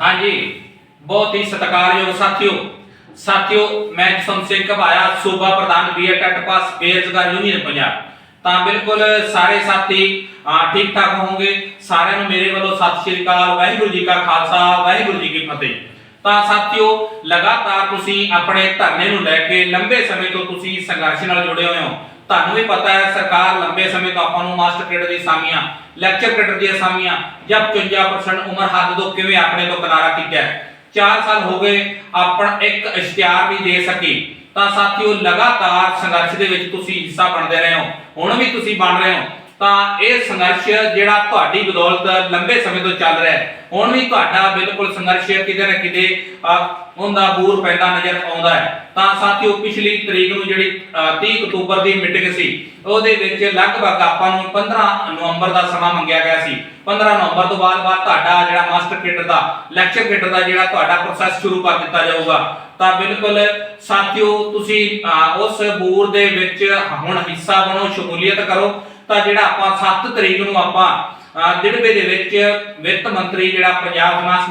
ਹਾਂਜੀ, ਬਹੁਤ ਹੀ ਸਤਿਕਾਰਯੋਗ ਸਾਥੀਓ। ਸਾਥੀਓ, ਮੈਂ ਜਸਵੰਤ ਸਿੰਘ ਘਬਾਇਆ ਸੂਬਾ ਪ੍ਰਧਾਨ ਬੀਏ ਟੈਟ ਪਾਸ ਬੇਰੁਜ਼ਗਾਰ ਯੂਨੀਅਨ ਪੰਜਾਬ। ਤਾਂ ਬਿਲਕੁਲ ਸਾਰੇ ਸਾਥੀ ਠੀਕ ਠਾਕ ਹੋਵੋਗੇ। ਸਾਰਿਆਂ ਨੂੰ ਮੇਰੇ ਵੱਲੋਂ ਸਤਿ ਸ਼੍ਰੀ ਅਕਾਲ, ਵਾਹਿਗੁਰੂ ਜੀ ਕਾ ਖਾਲਸਾ, ਵਾਹਿਗੁਰੂ ਜੀ ਕੀ ਫਤਿਹ। ਤਾਂ ਸਾਥੀਓ, ਲਗਾਤਾਰ ਤੁਸੀਂ ਆਪਣੇ ਧਰਨੇ ਨੂੰ ਲੈ ਕੇ ਲੰਬੇ ਸਮੇਂ ਤੋਂ ਤੁਸੀਂ ਸੰਘਰਸ਼ ਨਾਲ ਜੁੜੇ ਹੋਏ ਹੋ। ਤੁਹਾਨੂੰ ਵੀ ਪਤਾ ਹੈ, ਸਰਕਾਰ ਲੰਬੇ ਸਮੇਂ ਤੋਂ ਆਪਾਂ ਨੂੰ ਮਾਸਟਰ ਕੈਡਰ ਦੀ ਅਸਾਮੀਆਂ ਲੈਕਚਰ ਕੈਡਰ ਦੀ ਅਸਾਮੀਆਂ, ਜਾਂ 55% ਉਮਰ ਹੱਦ ਤੋਂ ਕਿਵੇਂ ਆਪਣੇ ਤੋਂ ਕਿਨਾਰਾ ਕੀਤਾ ਹੈ। 4 ਸਾਲ ਹੋ ਗਏ ਆਪਣ ਇੱਕ ਇਸ਼ਤਿਹਾਰ ਵੀ ਦੇ ਸਕੀ। ਤਾਂ ਸਾਥੀਓ, ਲਗਾਤਾਰ ਸੰਘਰਸ਼ ਦੇ ਵਿੱਚ ਤੁਸੀਂ ਹਿੱਸਾ ਬਣਦੇ ਰਹੇ ਹੋ। ਹੁਣ ਵੀ ਤੁਸੀਂ ਬਣ ਰਹੇ ਹੋ। ਤਾਂ ਇਹ ਸੰਘਰਸ਼ ਜਿਹੜਾ ਤੁਹਾਡੀ ਬਦੌਲਤ ਲੰਬੇ ਸਮੇਂ ਤੋਂ ਚੱਲ ਰਿਹਾ ਹੈ। ਹੁਣ ਵੀ ਤੁਹਾਡਾ ਬਿਲਕੁਲ ਸੰਘਰਸ਼ ਕਿਤੇ ਨਾ ਕਿਤੇ ਉਹਦਾ ਬੂਰ ਪੈਂਦਾ ਨਜ਼ਰ ਆਉਂਦਾ ਹੈ। ਤਾਂ ਸਾਥੀਓ, ਪਿਛਲੀ ਤਰੀਕ ਨੂੰ ਜਿਹੜੀ 30 ਅਕਤੂਬਰ ਦੀ ਮੀਟਿੰਗ ਸੀ, ਉਹਦੇ ਵਿੱਚ ਲਗਭਗ ਆਪਾਂ ਨੂੰ 15 ਨਵੰਬਰ ਦਾ ਸਮਾਂ ਮੰਗਿਆ ਗਿਆ ਸੀ। 15 ਨਵੰਬਰ ਤੋਂ ਬਾਅਦ ਬਾਅਦ ਤੁਹਾਡਾ ਜਿਹੜਾ ਮਾਸਟਰ ਕਿਟ ਦਾ, ਲੈਕਚਰ ਕਿਟ ਦਾ ਜਿਹੜਾ ਤੁਹਾਡਾ ਪ੍ਰੋਸੈਸ ਸ਼ੁਰੂ ਕਰ ਦਿੱਤਾ ਜਾਊਗਾ। ਤਾਂ ਬਿਲਕੁਲ ਸਾਥੀਓ, ਤੁਸੀਂ ਉਸ ਬੂਰ ਦੇ ਵਿੱਚ ਹੁਣ ਹਿੱਸਾ ਬਣੋ, ਸ਼ਮੂਲੀਅਤ ਕਰੋ। ਤਾਂ ਜਿਹੜਾ ਆਪਾਂ 7 ਤਰੀਕ ਨੂੰ ਆਪਾਂ ਦਿੜਬੇ ਦੇ ਵਿੱਚ ਵਿੱਤ ਮੰਤਰੀ ਜਿਹੜਾ ਪੰਜਾਬ ਫਾਈਨਾਂਸ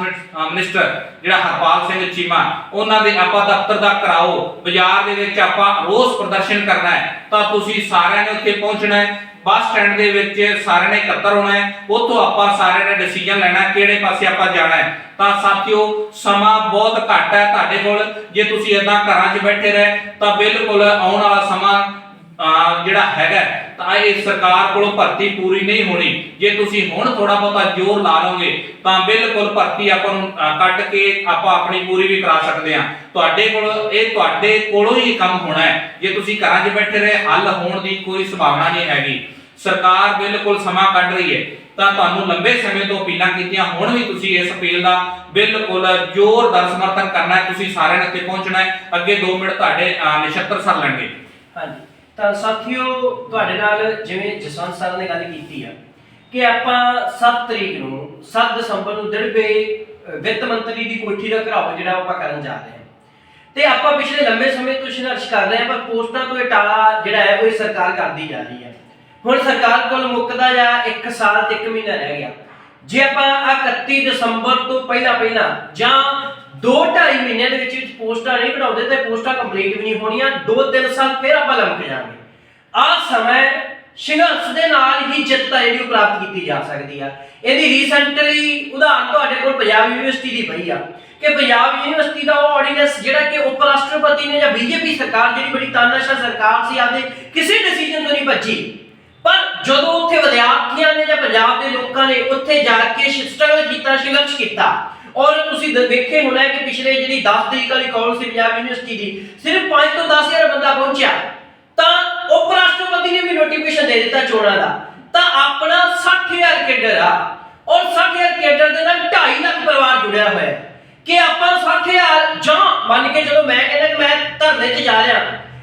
ਮਿਨਿਸਟਰ ਜਿਹੜਾ ਹਰਪਾਲ ਸਿੰਘ ਚੀਮਾ, ਉਹਨਾਂ ਦੇ ਆਪਾਂ ਦਫ਼ਤਰ ਦਾ ਕਰਾਓ, ਬਾਜ਼ਾਰ ਦੇ ਵਿੱਚ ਆਪਾਂ ਰੋਸ ਪ੍ਰਦਰਸ਼ਨ ਕਰਨਾ ਹੈ, ਤਾਂ ਤੁਸੀਂ ਸਾਰਿਆਂ ਨੇ ਉੱਥੇ ਪਹੁੰਚਣਾ ਹੈ, ਬੱਸ ਸਟੈਂਡ ਦੇ ਵਿੱਚ ਸਾਰਿਆਂ ਨੇ ਇਕੱਤਰ ਹੋਣਾ ਹੈ, ਉੱਥੋਂ ਆਪਾਂ ਸਾਰਿਆਂ ਨੇ ਡਿਸੀਜਨ ਲੈਣਾ ਕਿਹੜੇ ਪਾਸੇ ਆਪਾਂ ਜਾਣਾ ਹੈ। ਤਾਂ ਸਾਥੀਓ, ਸਮਾਂ ਬਹੁਤ ਘੱਟ ਹੈ ਤੁਹਾਡੇ ਕੋਲ, ਜੇ ਤੁਸੀਂ ਇਦਾਂ ਘਰਾਂ 'ਚ ਬੈਠੇ ਰਹੇ, ਤਾਂ ਬਿਲਕੁਲ ਆਉਣ ਵਾਲਾ ਸਮਾਂ ਅਹ ਜਿਹੜਾ ਹੈਗਾ ਤਾਂ ਇਹ ਸਰਕਾਰ ਕੋਲੋਂ ਭਰਤੀ ਪੂਰੀ ਨਹੀਂ ਹੋਣੀ। ਜੇ ਤੁਸੀਂ ਹੁਣ ਥੋੜਾ ਬਹੁਤਾ ਜ਼ੋਰ ਲਾ ਲਓਗੇ ਤਾਂ ਬਿਲਕੁਲ ਭਰਤੀ ਆਪਾਂ ਨੂੰ ਅਹ, ਕੇ ਆਪਾਂ ਆਪਣੀ ਪੂਰੀ ਵੀ ਕਰਾ ਸਕਦੇ ਹਾਂ। ਤੁਹਾਡੇ ਕੋਲ ਇਹ ਤੁਹਾਡੇ ਕੋਲੋਂ ਹੀ ਕੰਮ ਹੋਣਾ ਹੈ। ਜੇ ਤੁਸੀਂ ਘਰਾਂ 'ਚ ਬੈਠੇ ਰਹੇ ਹੱਲ ਹੋਣ ਦੀ ਕੋਈ ਸੰਭਾਵਨਾ ਨਹੀਂ ਹੈਗੀ। ਸਰਕਾਰ ਬਿਲਕੁਲ ਸਮਾਂ ਕੱਢ ਰਹੀ ਹੈ। ਤਾਂ ਤੁਹਾਨੂੰ ਲੰਬੇ ਸਮੇਂ ਤੋਂ ਅਪੀਲਾਂ ਕੀਤੀਆਂ ਹੁਣ ਵੀ ਤੁਸੀਂ ਇਸ ਅਪੀਲ ਦਾ ਬਿਲਕੁਲ ਜ਼ੋਰਦਾਰ ਸਮਰਥਨ ਕਰਨਾ ਹੈ। ਤੁਸੀਂ ਸਾਰਿਆਂ ਨੇ ਇੱਥੇ ਪਹੁੰਚਣਾ ਹੈ। ਅੱਗੇ 2 ਮਿੰਟ ਤੁਹਾਡੇ ਅਹ, ਨਛੱਤਰ ਸਰ ਲੈਣਗੇ। ਹਾਂਜੀ। ਤਾਂ ਸਾਥੀਓ, ਤੁਹਾਡੇ ਨਾਲ ਜਿਵੇਂ ਜਸਵੰਤ ਸਰ ਨੇ ਗੱਲ ਕੀਤੀ ਆ ਕਿ ਆਪਾਂ 7 ਤਰੀਕ ਨੂੰ 7 ਦਸੰਬਰ ਨੂੰ ਦਿੜਬੇ ਵਿੱਤ ਮੰਤਰੀ ਦੀ ਕੋਠੀ ਦਾ ਘਰਾਓ ਜਿਹੜਾ ਆਪਾਂ ਕਰਨ ਜਾ ਰਹੇ ਹਾਂ। ਤੇ ਆਪਾਂ ਪਿਛਲੇ ਲੰਬੇ ਸਮੇਂ ਤੋਂ ਸੰਘਰਸ਼ ਕਰ ਰਹੇ ਹਾਂ, ਪਰ ਪੋਸਟਾਂ ਤੋਂ ਇਹ ਟਾਲਾ ਜਿਹੜਾ ਹੈ, ਉਹ ਸਰਕਾਰ ਕਰਦੀ ਜਾ ਰਹੀ ਹੈ। ਹੁਣ ਸਰਕਾਰ ਕੋਲ ਮੁੱਕਦਾ ਜਾਂ 1 ਸਾਲ ਤੇ 1 ਮਹੀਨਾ ਰਹਿ ਗਿਆ। ਜੇ ਆਪਾਂ ਆਹ 31 ਦਸੰਬਰ ਤੋਂ ਪਹਿਲਾਂ ਪਹਿਲਾਂ ਜਾਂ 2.5 ਮਹੀਨਿਆਂ ਦੇ ਵਿੱਚ ਵਿੱਚ ਪੋਸਟਾਂ ਨਹੀਂ ਕਢਾਉਂਦੇ ਤੇ ਪੋਸਟਾਂ ਕੰਪਲੀਟ ਵੀ ਨਹੀਂ ਹੋਣੀਆਂ 2-3 ਸਾਲ ਫਿਰ ਆਪਾਂ ਲੰਮਕ ਜਾਵਾਂਗੇ। ਆਹ ਸਮਾਂ ਸੰਘਰਸ਼ ਦੇ ਨਾਲ ਹੀ ਜਿੱਤ ਆ ਜਿਹੜੀ ਉਹ ਪ੍ਰਾਪਤ ਕੀਤੀ ਜਾ ਸਕਦੀ ਆ। ਇਹਦੀ ਰੀਸੈਂਟਲੀ ਉਦਾਹਰਨ ਤੁਹਾਡੇ ਕੋਲ ਪੰਜਾਬ ਯੂਨੀਵਰਸਿਟੀ ਦੀ ਪਈ ਆ ਕਿ ਪੰਜਾਬ ਯੂਨੀਵਰਸਿਟੀ ਦਾ ਉਹ ਆਰਡੀਨੈਂਸ ਜਿਹੜਾ ਕਿ ਉਪ ਰਾਸ਼ਟਰਪਤੀ ਨੇ ਜਾਂ ਬੀਜੇਪੀ ਸਰਕਾਰ ਜਿਹੜੀ ਬੜੀ ਤਾਨਾਸ਼ਾਹ ਸਰਕਾਰ ਸੀ ਆਦੇ ਕਿਸੇ ਡਿਸੀਜਨ ਤੋਂ ਨਹੀਂ ਭੱਜੀ। ਪਰ ਜਦੋਂ ਉੱਥੇ ਵਿਦਿਆਰਥੀਆਂ ਨੇ ਜਾਂ ਪੰਜਾਬ ਦੇ ਲੋਕਾਂ ਨੇ ਉੱਥੇ ਜਾ ਕੇ ਸਟਰਗਲ ਕੀਤਾ, ਸੰਘਰਸ਼ ਕੀਤਾ ਔਰ ਤੁਸੀਂ ਵੇਖੇ ਹੋਣਾ ਕਿ ਪਿਛਲੇ ਜਿਹੜੀ 10 ਤਰੀਕ ਵਾਲੀ ਕਾਲ ਸੀ ਪੰਜਾਬ ਯੂਨੀਵਰਸਿਟੀ ਦੀ, ਸਿਰਫ 5 ਤੋਂ 10000 ਬੰਦਾ ਪਹੁੰਚਿਆ। ਤਾਂ ਉਪ ਰਾਸ਼ਟਰਪਤੀ ਨੇ ਵੀ ਨੋਟੀਫਿਕੇਸ਼ਨ ਦੇ ਦਿੱਤਾ ਚੋਣਾਂ ਦਾ। ਤਾਂ ਆਪਣਾ 60000 ਕੇਡਰ ਆ, ਔਰ 60000 ਕੇਡਰ ਦੇ ਨਾਲ 2.5 ਲੱਖ ਪਰਿਵਾਰ ਜੁੜਿਆ ਹੋਇਆ ਹੈ। ਕਿ ਆਪਾਂ 60000 ਜਾਂ ਮੰਨ ਕੇ ਚਲੋ ਮੈਂ ਕਹਿੰਦਾ ਕਿ ਮੈਂ ਧਰਨੇ 'ਚ ਜਾ ਰਿਹਾ,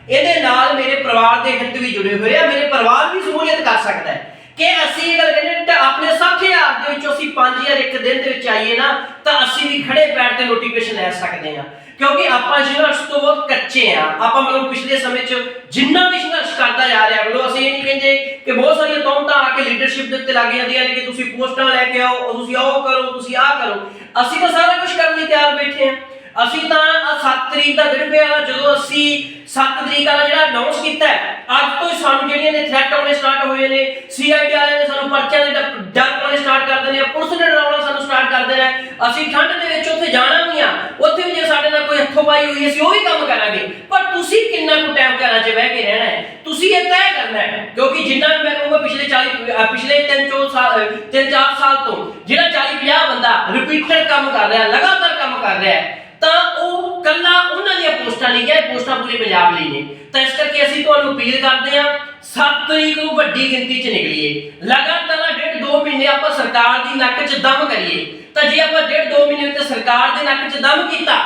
ਇਹਦੇ ਨਾਲ ਮੇਰੇ ਪਰਿਵਾਰ ਦੇ ਹਿੱਤ ਵੀ ਜੁੜੇ ਹੋਏ ਆ, ਮੇਰੇ ਪਰਿਵਾਰ ਵੀ ਸ਼ਮੂਲੀਅਤ ਕਰ ਸਕਦਾ ਹੈ। ਕਿ ਅਸੀਂ ਇਹ ਗੱਲ ਕਹਿੰਦੇ ਤਾਂ ਆਪਣੇ 60000 ਦੇ ਵਿੱਚੋਂ ਅਸੀਂ 5000 ਇੱਕ ਦਿਨ ਦੇ ਵਿੱਚ ਆਈਏ ਨਾ, ਤਾਂ ਅਸੀਂ ਵੀ ਖੜੇ ਪੈਰ ਤੇ ਨੋਟੀਫਿਕੇਸ਼ਨ ਲੈ ਸਕਦੇ ਹਾਂ। ਕਿਉਂਕਿ ਆਪਾਂ ਸੰਘਰਸ਼ ਤੋਂ ਬਹੁਤ ਕੱਚੇ ਆ ਆਪਾਂ ਮਤਲਬ ਪਿਛਲੇ ਸਮੇਂ 'ਚ ਜਿੰਨਾ ਵੀ ਸੰਘਰਸ਼ ਕਰਦਾ ਜਾ ਰਿਹਾ, ਮਤਲਬ ਅਸੀਂ ਇਹ ਨਹੀਂ ਕਹਿੰਦੇ ਕਿ ਬਹੁਤ ਸਾਰੀਆਂ ਤੌਮਤਾਂ ਆ ਕੇ ਲੀਡਰਸ਼ਿਪ ਦੇ ਉੱਤੇ ਲੱਗ ਜਾਂਦੀਆਂ ਨੇ ਕਿ ਤੁਸੀਂ ਪੋਸਟਾਂ ਲੈ ਕੇ ਆਓ, ਤੁਸੀਂ ਆਓ ਕਰੋ, ਤੁਸੀਂ ਆਹ ਕਰੋ। ਅਸੀਂ ਤਾਂ ਸਾਰਾ ਕੁਝ ਕਰਨ ਲਈ ਤਿਆਰ ਬੈਠੇ ਆ ਅਸੀਂ ਤਾਂ 7 ਤਰੀਕ ਦਾ ਦਿਨ ਪਿਆ ਜਦੋਂ ਅਸੀਂ 7 ਤਰੀਕ ਵਾਲਾ ਜਿਹੜਾ ਅਨਾਉਂਸ ਕੀਤਾ ਅੱਜ ਤੋਂ ਹੀ ਸਾਨੂੰ ਜਿਹੜੀਆਂ ਨੇ ਥ੍ਰੈਟ ਆਉਣੇ ਸਟਾਰਟ ਹੋਏ ਨੇ ਸੀਆਈਡੀ ਵਾਲਿਆਂ ਨੇ ਸਾਨੂੰ ਪਰਚਿਆਂ ਦੇ ਡਰ ਪਾਉਣੇ ਸਟਾਰਟ ਕਰ ਦੇਣੇ ਪੁਲਿਸ ਨੇ ਡਰਾਉਣਾ ਸਾਨੂੰ ਸਟਾਰਟ ਕਰ ਦੇਣਾ ਅਸੀਂ ਠੰਡ ਦੇ ਵਿੱਚ ਉੱਥੇ ਜਾਣਾ ਵੀ ਆ, ਉੱਥੇ ਵੀ ਜੇ ਸਾਡੇ ਨਾਲ ਕੋਈ ਹੱਥੋਂ ਪਾਈ ਹੋਈ ਅਸੀਂ ਉਹ ਵੀ ਕੰਮ ਕਰਾਂਗੇ। ਪਰ ਤੁਸੀਂ ਕਿੰਨਾ ਕੁ ਟਾਈਮ ਘਰਾਂ 'ਚ ਬਹਿ ਕੇ ਰਹਿਣਾ ਹੈ? ਤੁਸੀਂ ਇਹ ਤੈਅ ਕਰਨਾ ਹੈ, ਕਿਉਂਕਿ ਜਿੰਨਾ ਵੀ ਮੈਂ ਕਹੂੰਗਾ, ਪਿਛਲੇ 40 ਪਿਛਲੇ 3 4 ਸਾਲ 3 4 ਸਾਲ ਤੋਂ ਜਿਹੜਾ 40 50 ਬੰਦਾ ਰਿਪੀਟਡ ਕੰਮ ਕਰ ਰਿਹਾ, ਲਗਾਤਾਰ ਕੰਮ ਕਰ ਰਿਹਾ ਹੈ ਤਾਂ ਉਹ ਕੱਲਾ ਉਹਨਾਂ ਦੀਆਂ ਪੋਸਟਾਂ ਲਈ ਗਿਆ ਪੋਸਟਾਂ ਪੂਰੇ ਪੰਜਾਬ ਲਈ ਨੇ। ਤਾਂ ਇਸ ਕਰਕੇ ਅਸੀਂ ਤੁਹਾਨੂੰ ਅਪੀਲ ਕਰਦੇ ਹਾਂ 7 ਤਰੀਕ ਨੂੰ ਵੱਡੀ ਗਿਣਤੀ 'ਚ ਨਿਕਲੀਏ। ਲਗਾਤਾਰ ਡੇਢ 2 ਮਹੀਨੇ ਆਪਾਂ ਸਰਕਾਰ ਦੀ ਨੱਕ 'ਚ ਦਮ ਕਰੀਏ। ਤਾਂ ਜੇ ਆਪਾਂ ਡੇਢ 2 ਮਹੀਨੇ ਵਿੱਚ ਸਰਕਾਰ ਦੇ ਨੱਕ 'ਚ ਦਮ ਕੀਤਾ,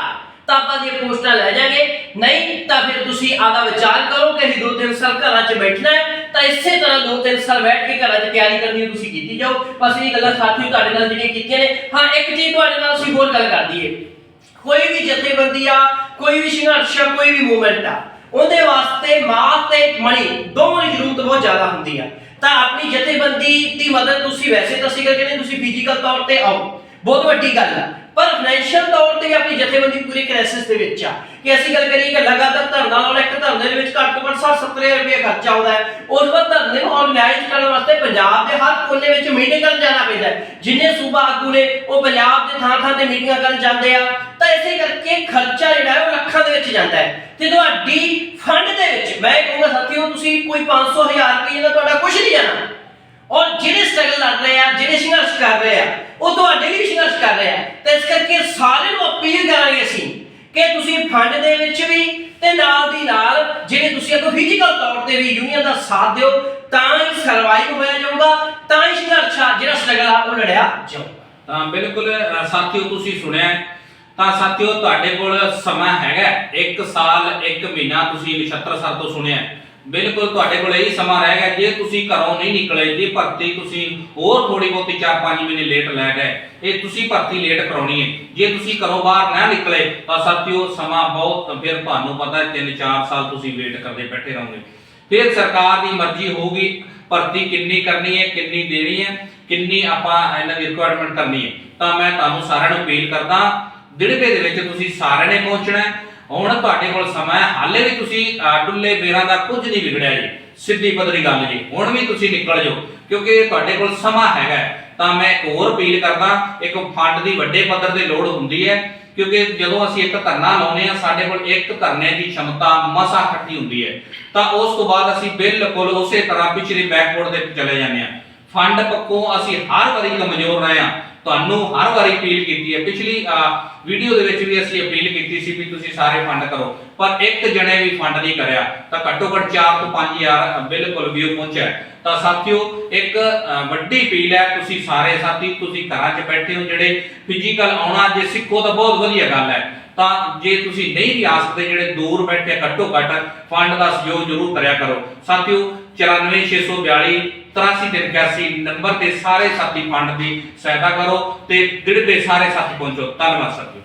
ਤਾਂ ਆਪਾਂ ਦੀਆਂ ਪੋਸਟਾਂ ਲੈ ਜਾਗੇ। ਨਹੀਂ, ਤਾਂ ਫਿਰ ਤੁਸੀਂ ਆਦਾ ਵਿਚਾਰ ਕਰੋ ਕਿ ਅਸੀਂ 2-3 ਸਾਲ ਘਰਾਂ 'ਚ ਬੈਠਣਾ ਹੈ। ਤਾਂ ਇਸੇ ਤਰ੍ਹਾਂ 2-3 ਸਾਲ ਬੈਠ ਕੇ ਘਰਾਂ 'ਚ ਤਿਆਰੀ ਕਰਨੀ ਤੁਸੀਂ ਕੀਤੀ ਜਾਓ। ਬਸ ਇਹ ਗੱਲਾਂ ਸਾਥੀ ਤੁਹਾਡੇ ਨਾਲ ਜਿਹੜੀਆਂ ਕੀਤੀਆਂ ਨੇ। ਹਾਂ, ਇੱਕ ਚੀਜ਼ ਤੁਹਾਡੇ ਨਾਲ ਅਸੀਂ ਹੋਰ ਗੱਲ ਕਰ ਦਈਏ। ਕੋਈ ਵੀ ਜਥੇਬੰਦੀ ਆ, ਕੋਈ ਵੀ ਸੰਘਰਸ਼ ਆ, ਕੋਈ ਵੀ ਮੂਵਮੈਂਟ ਆ, ਉਹਦੇ ਵਾਸਤੇ ਮਾਸ ਤੇ ਮਣੀ ਦੋਵਾਂ ਦੀ ਜ਼ਰੂਰਤ ਬਹੁਤ ਜ਼ਿਆਦਾ ਹੁੰਦੀ ਆ। ਤਾਂ ਆਪਣੀ ਜਥੇਬੰਦੀ ਦੀ ਮਦਦ ਤੁਸੀਂ ਵੈਸੇ ਤਾਂ ਸਿਕਰ ਕਹਿੰਦੇ ਤੁਸੀਂ ਫਿਜ਼ੀਕਲ ਤੌਰ ਤੇ ਆਓ। ਬਹੁਤ ਵੱਡੀ ਗੱਲ ਆ। ਪਰ ਫਾਈਨੈਂਸ਼ੀਅਲ ਤੌਰ ਤੇ ਆਪਣੀ ਜਥੇਬੰਦੀ ਪੂਰੀ ਕ੍ਰਾਈਸਿਸ ਦੇ ਵਿੱਚ ਆ। ਕਿ ਅਸੀਂ ਗੱਲ ਕਰੀਏ ਕਿ ਲਗਾਤਾਰ ਧਰਨਾ ਲਾਉਣਾ, ਇੱਕ ਧਰਨੇ ਦੇ ਵਿੱਚ ਘੱਟ ਤੋਂ ਘੱਟ 60 ਰੁਪਏ ਖਰਚਾ ਆਉਂਦਾ ਹੈ। ਉਸ ਬਾਅਦ ਧਰਨੇ ਨੂੰ ਆਰਗੇਨਾਈਜ਼ ਕਰਨ ਵਾਸਤੇ ਪੰਜਾਬ ਦੇ ਹਰ ਕੋਨੇ ਵਿੱਚ ਮੀਟਿੰਗ ਕਰਨ ਜਾਣਾ ਪੈਂਦਾ ਜਿੰਨੇ ਸੂਬਾ ਆਗੂ ਨੇ, ਉਹ ਪੰਜਾਬ ਦੇ ਥਾਂ ਥਾਂ ਤੇ ਮੀਟਿੰਗਾਂ ਕਰਨ ਜਾਂਦੇ ਆ। ਤਾਂ ਇਸੇ ਕਰਕੇ ਖਰਚਾ ਜਿਹੜਾ ਹੈ, ਉਹ ਲੱਖਾਂ ਦੇ ਵਿੱਚ ਜਾਂਦਾ ਹੈ। ਤੇ ਤੁਹਾਡੀ ਫੰਡ ਦੇ ਵਿੱਚ, ਮੈਂ ਕਹੂੰਗਾ ਸਾਥੀਓ, ਤੁਸੀਂ ਕੋਈ 500 ਹਜ਼ਾਰ ਰੁਪਏ ਦਾ ਤੁਹਾਡਾ ਕੁਝ ਨਹੀਂ ਜਾਣਾ। ਔਰ ਜਿਹੜੇ ਸਟਰਗਲ ਲੜ ਰਹੇ ਆ, ਜਿਹੜੇ ਸੰਘਰਸ਼ ਕਰ ਰਹੇ ਉਹ ਤੁਹਾਡੇ ਲਈ ਸੰਘਰਸ਼ ਕਰ ਰਹੇ ਆ। ਇਸ ਕਰਕੇ ਸਾਰਿਆਂ ਨੂੰ ਅਪੀਲ ਕਰਾਂਗੇ ਅਸੀਂ ਕਿ ਤੁਸੀਂ ਫੰਡ ਦੇ ਵਿੱਚ ਵੀ ਤੇ ਨਾਲ ਦੀ ਨਾਲ ਜਿਹੜੇ ਤੁਸੀਂ ਅੱਗੋਂ ਫਿਜ਼ੀਕਲ ਤੌਰ ਤੇ ਵੀ ਯੂਨੀਅਨ ਦਾ ਸਾਥ ਦਿਓ, ਤਾਂ ਹੀ ਸਰਵਾਈਵ ਹੋਇਆ ਜਾਊਗਾ, ਤਾਂ ਹੀ ਸੰਘਰਸ਼ ਜਿਹੜਾ ਸਟਰਗਲ ਆ, ਉਹ ਲੜਿਆ ਜਾਊਗਾ। ਤਾਂ ਬਿਲਕੁਲ ਸਾਥੀਓ, ਤੁਸੀਂ ਸੁਣਿਆ ਤਾਂ ਸਾਥੀਓ, ਤੁਹਾਡੇ ਕੋਲ ਸਮਾਂ ਹੈਗਾ 1 ਸਾਲ 1 ਮਹੀਨਾ ਤੁਸੀਂ ਨਛੱਤਰ ਸਰ ਤੋਂ ਸੁਣਿਆ ਬਿਲਕੁਲ ਤੁਹਾਡੇ ਕੋਲ ਇਹੀ ਸਮਾਂ ਰਹਿ ਗਿਆ, ਜੇ ਤੁਸੀਂ ਘਰੋਂ ਨਹੀਂ ਨਿਕਲੇ, ਜੇ ਭਰਤੀ ਤੁਸੀਂ ਹੋਰ ਥੋੜੀ ਬਹੁਤੀ 4-5 ਮਹੀਨੇ ਲੇਟ ਲੈ ਗਏ, ਇਹ ਤੁਸੀਂ ਭਰਤੀ ਲੇਟ ਕਰਾਉਣੀ ਹੈ। ਜੇ ਤੁਸੀਂ ਘਰੋਂ ਬਾਹਰ ਨਾ ਨਿਕਲੇ, ਤਾਂ ਸਾਥੀਓ ਸਮਾਂ ਬਹੁਤ ਫਿਰ ਤੁਹਾਨੂੰ ਪਤਾ ਹੈ 3-4 ਸਾਲ ਤੁਸੀਂ ਵੇਟ ਕਰਦੇ ਬੈਠੇ ਰਹੋਗੇ। ਫਿਰ ਸਰਕਾਰ ਦੀ ਮਰਜ਼ੀ ਹੋਊਗੀ ਭਰਤੀ ਕਿੰਨੀ ਕਰਨੀ ਹੈ, ਕਿੰਨੀ ਦੇਣੀ ਹੈ, ਕਿੰਨੀ ਆਪਾਂ ਇਹਨਾਂ ਦੀ ਰਿਕੁਆਇਰਮੈਂਟ ਕਰਨੀ ਹੈ। ਤਾਂ ਮੈਂ ਤੁਹਾਨੂੰ ਸਾਰਿਆਂ ਨੂੰ ਅਪੀਲ ਕਰਦਾ ਦਿੜਬੇ ਦੇ ਵਿੱਚ ਤੁਸੀਂ ਸਾਰਿਆਂ ਨੇ ਪਹੁੰਚਣਾ ਹੈ ਹੁਣ ਤੁਹਾਡੇ ਕੋਲ ਸਮਾਂ ਹੈ। ਹਾਲੇ ਵੀ ਤੁਸੀਂ ਡੁੱਲੇ ਬੇਰਾਂ ਦਾ ਕੁਝ ਨਹੀਂ ਵਿਗੜਿਆ ਜੀ। ਸਿੱਧੀ ਪਤਲੀ ਗੱਲ ਜੀ। ਹੁਣ ਵੀ ਤੁਸੀਂ ਨਿਕਲ ਜਾਓ, ਕਿਉਂਕਿ ਤੁਹਾਡੇ ਕੋਲ ਸਮਾਂ ਹੈਗਾ ਤਾਂ ਮੈਂ ਇੱਕ ਹੋਰ ਅਪੀਲ ਕਰਦਾ, ਇੱਕ ਫੰਡ ਦੀ ਵੱਡੇ ਪੱਧਰ ਤੇ ਲੋੜ ਹੁੰਦੀ ਹੈ, ਕਿਉਂਕਿ ਜਦੋਂ ਅਸੀਂ ਇੱਕ ਧਰਨਾ ਲਾਉਨੇ ਆ ਸਾਡੇ ਕੋਲ ਇੱਕ ਧਰਨੇ ਦੀ ਸ਼ਮਤਾ ਮਸਾ ਖੱਟੀ ਹੁੰਦੀ ਹੈ। ਤਾਂ ਉਸ ਤੋਂ ਬਾਅਦ ਅਸੀਂ ਬਿਲਕੁਲ ਉਸੇ ਤਰ੍ਹਾਂ ਪਿਛਲੇ ਬੈਕਵਰਡ ਦੇ ਚਲੇ ਜਾਂਦੇ ਆ ਫੰਡ ਪੱਕੋਂ ਅਸੀਂ ਹਰ ਵਾਰੀ ਕਮਜ਼ੋਰ ਰਹੇ ਆ ਤੁਹਾਨੂੰ ਹਰ ਵਾਰੀ ਅਪੀਲ ਕੀਤੀ ਹੈ। ਪਿਛਲੀ ਵੀਡੀਓ ਦੇ ਵਿੱਚ ਵੀ ਅਸੀਂ ਅਪੀਲ ਕੀਤੀ ਸੀ ਵੀ ਤੁਸੀਂ ਸਾਰੇ ਫੰਡ ਕਰੋ। ਪਰ ਇੱਕ ਜਣੇ ਵੀ ਫੰਡ ਨਹੀਂ ਕਰਿਆ, ਤਾਂ ਘੱਟੋ ਘੱਟ 4 ਤੋਂ 5000 ਬਿਲਕੁਲ ਵੀਓ ਪਹੁੰਚਿਆ ਤਾਂ ਸਾਥੀਓ, ਇੱਕ ਵੱਡੀ ਅਪੀਲ ਹੈ, ਤੁਸੀਂ ਸਾਰੇ ਸਾਥੀ, ਤੁਸੀਂ ਘਰਾਂ 'ਚ ਬੈਠੇ ਹੋ, ਜਿਹੜੇ ਫਿਜ਼ੀਕਲ ਆਉਣਾ ਜੇ ਸਿੱਖੋ ਤਾਂ ਬਹੁਤ ਵਧੀਆ ਗੱਲ ਹੈ। ਤਾਂ ਜੇ ਤੁਸੀਂ ਨਹੀਂ ਵੀ ਆ ਸਕਦੇ, ਜਿਹੜੇ ਦੂਰ ਬੈਠੇ ਘੱਟੋ ਘੱਟ ਫੰਡ ਦਾ ਸਹਿਯੋਗ ਜ਼ਰੂਰ ਕਰਿਆ ਕਰੋ। ਸਾਥੀਓ 94642 8381 ਨੰਬਰ ਤੇ ਸਾਰੇ ਸਾਥੀ ਫੰਡ ਦੀ ਸਹਾਇਤਾ ਕਰੋ ਤੇ ਦਿੜਬੇ ਸਾਰੇ ਸਾਥੀ ਪਹੁੰਚੋ। ਧੰਨਵਾਦ, ਸਾਥੀਓ।